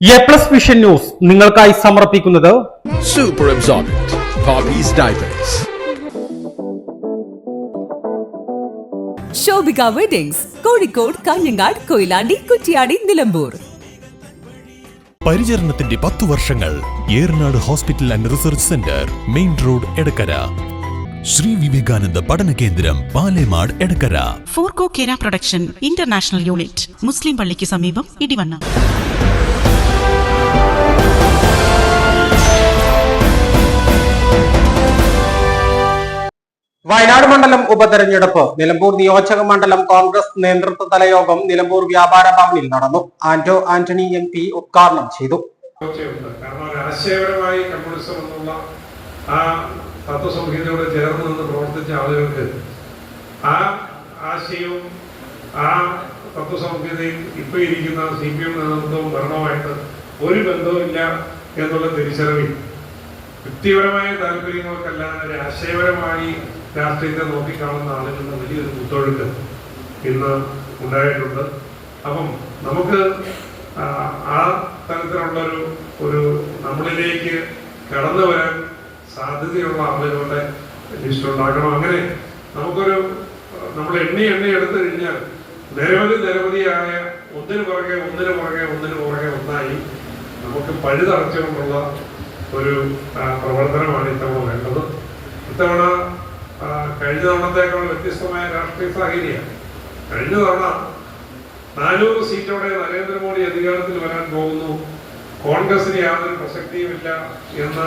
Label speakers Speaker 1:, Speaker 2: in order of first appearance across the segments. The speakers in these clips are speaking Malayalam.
Speaker 1: എ പ്ലസ് വിഷൻ ന്യൂസ് നിങ്ങൾക്കായി സമർപ്പിക്കുന്നത്
Speaker 2: സൂപ്പർ.
Speaker 3: ശോഭിക വെഡിങ്സ് കോഴിക്കോട് കാഞ്ഞങ്ങാട് കൊയിലാണ്ടി കുറ്റിയാടി നിലമ്പൂർ.
Speaker 4: പരിചരണത്തിന്റെ പത്തു വർഷങ്ങൾ Eranad hospital and research centre main road Edakkara. Sri Vivekananda Padana Kendram Palemad Edakkara.
Speaker 5: ഫോർകോ Kera production international unit മുസ്ലിം പള്ളിക്ക് സമീപം ഇടിവണ്ണ.
Speaker 1: മണ്ഡലം ഉപതെരഞ്ഞെടുപ്പ്. നിലമ്പൂർ നിയോജക മണ്ഡലം കോൺഗ്രസ് നേതൃത്വതല യോഗം നിലമ്പൂർ വ്യാപാര ഭവനിൽ നടന്നു. ആന്റോ ആന്റണി എം പി ഉദ്ഘാടനം ചെയ്തു.
Speaker 6: ആശയപരമായി കമ്മ്യൂണിസം എന്നുള്ള ആ ആ ആ ഇപ്പൊ ഇരിക്കുന്ന സി പി എം നേതൃത്വവും ഭരണവുമായിട്ട് ഒരു ബന്ധവുമില്ല എന്നുള്ള തിരിച്ചറിവിൽ വ്യക്തിപരമായ താല്പര്യങ്ങൾക്കല്ലാതെ ഒരു ആശയപരമായി രാഷ്ട്രീയത്തെ നോക്കിക്കാണുന്ന ആളുകളുടെ വലിയൊരു കുത്തൊഴുക്ക് ഇന്ന് ഉണ്ടായിട്ടുണ്ട്. അപ്പം നമുക്ക് ആ, തരത്തിലുള്ളൊരു തരത്തിലുള്ള ഒരു ഒരു നമ്മളിലേക്ക് കടന്നു വരാൻ സാധ്യതയുള്ള ആളുകളുടെ ലിസ്റ്റ് ഉണ്ടാക്കണം. അങ്ങനെ നമുക്കൊരു നമ്മൾ എണ്ണി എണ്ണി എടുത്തു കഴിഞ്ഞാൽ നിരവധി നിരവധിയായ ഒന്നിനു പുറകെ ഒന്നിനു പുറകെ ഒന്നിനു പുറകെ ഒന്നായി നമുക്ക് പഴുതടച്ചുകൊണ്ടുള്ള ഒരു പ്രവർത്തനമാണ് ഇത്തവണ വേണ്ടത്. ഇത്തവണ കഴിഞ്ഞ തവണത്തേക്കാൾ വ്യത്യസ്തമായ രാഷ്ട്രീയ സാഹചര്യമാണ്. കഴിഞ്ഞ തവണ നാനൂറ് സീറ്റോടെ നരേന്ദ്രമോദി അധികാരത്തിൽ വരാൻ പോകുന്നു. കോൺഗ്രസിന് യാതൊരു പ്രസക്തിയുമില്ല എന്ന്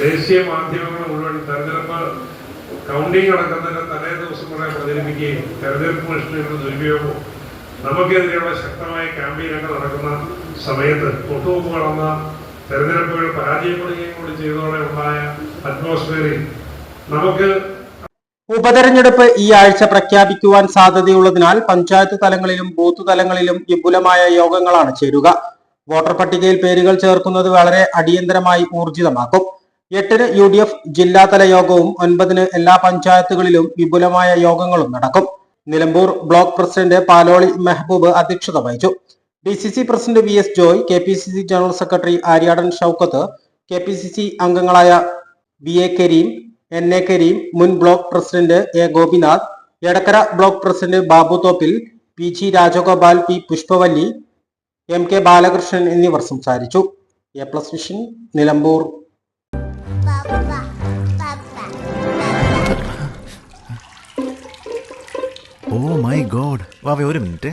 Speaker 6: ദേശീയ മാധ്യമങ്ങൾ മുഴുവൻ തെരഞ്ഞെടുപ്പ് കൗണ്ടിങ് നടക്കുന്നതിന് തലേ ദിവസം കൂടെ പ്രചരിപ്പിക്കുകയും തെരഞ്ഞെടുപ്പ് കമ്മീഷനുകളുടെ ദുരുപയോഗവും നമുക്കെതിരെയുള്ള ശക്തമായ ക്യാമ്പയിനൊക്കെ നടക്കുന്ന സമയത്ത് തൊട്ടുമുമ്പ് നടന്ന തെരഞ്ഞെടുപ്പുകൾ പരാജയപ്പെടുകയും കൂടി ചെയ്തതോടെ ഉണ്ടായ അറ്റ്മോസ്ഫിയറിൽ നമുക്ക്
Speaker 1: ഉപതെരഞ്ഞെടുപ്പ് ഈ ആഴ്ച പ്രഖ്യാപിക്കുവാൻ സാധ്യതയുള്ളതിനാൽ പഞ്ചായത്ത് തലങ്ങളിലും ബൂത്ത് തലങ്ങളിലും വിപുലമായ യോഗങ്ങളാണ് ചേരുക. വോട്ടർ പട്ടികയിൽ പേരുകൾ ചേർക്കുന്നത് വളരെ അടിയന്തരമായി ഊർജിതമാക്കും. എട്ടിന് യു ഡി എഫ് ജില്ലാതല യോഗവും ഒൻപതിന് എല്ലാ പഞ്ചായത്തുകളിലും വിപുലമായ യോഗങ്ങളും നടക്കും. നിലമ്പൂർ ബ്ലോക്ക് പ്രസിഡന്റ് പാലോളി മെഹബൂബ് അധ്യക്ഷത വഹിച്ചു. D C C president V S Joy K P C C general secretary Aryadan Shoukath K P C C അംഗങ്ങളായ V A Kareem N A Kareem മുൻ block president A Gopinath Edakkara block president Babu Thoppil P G Rajagopal P Pushpavalli M K Balakrishnan എന്നിവർ സംസാരിച്ചു. A plus vision Nilambur.
Speaker 7: Oh my god ഒരു minute.